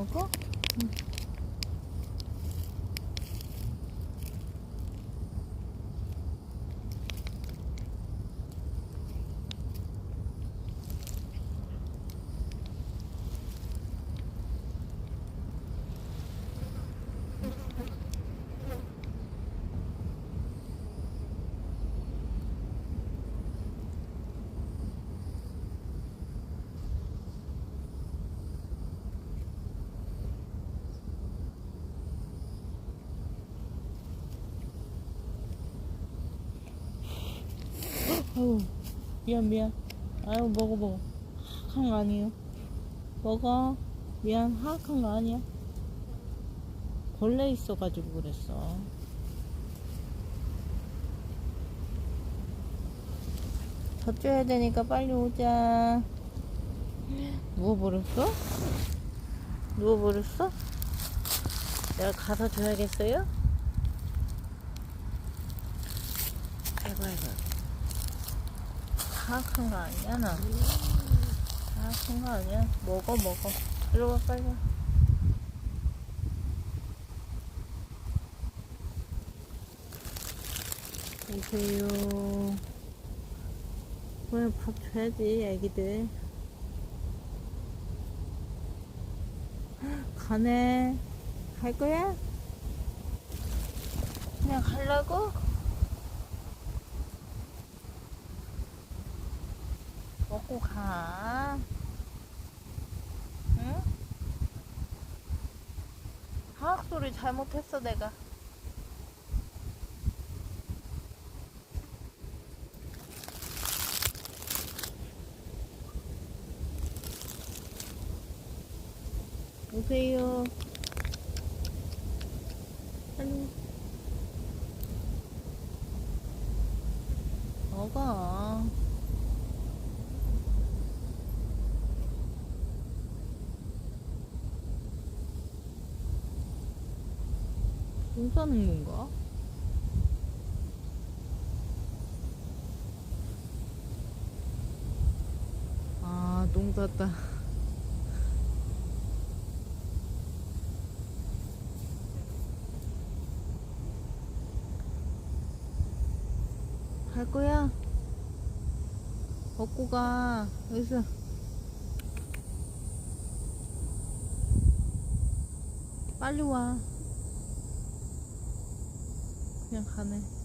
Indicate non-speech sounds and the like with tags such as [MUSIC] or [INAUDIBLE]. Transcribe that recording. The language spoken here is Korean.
먹어? 응. 아유 미안 미안. 아유 먹어 먹어. 하악한 거 아니에요? 먹어. 미안 하악한 거 아니야? 벌레 있어가지고 그랬어. 젖줘야 되니까 빨리 오자. [GASPS] 누워버렸어? 누워버렸어? 내가 가서 줘야겠어요? 아이고 아이고 사악한 거 아니야 나? 사악한 거 아니야? 먹어 먹어. 이리 와 빨리 와. 오세요. 왜밥 줘야지 애기들. 가네. 갈 거야? 그냥 가려고? 먹고 가. 응? 화학 소리 잘못했어 내가. 오세요. 빨리. 먹어. 똥 싸는 건가? 아, 똥 쌌다. 갈 거야? 먹고 가. 여기서. 빨리 와. 그냥 가네.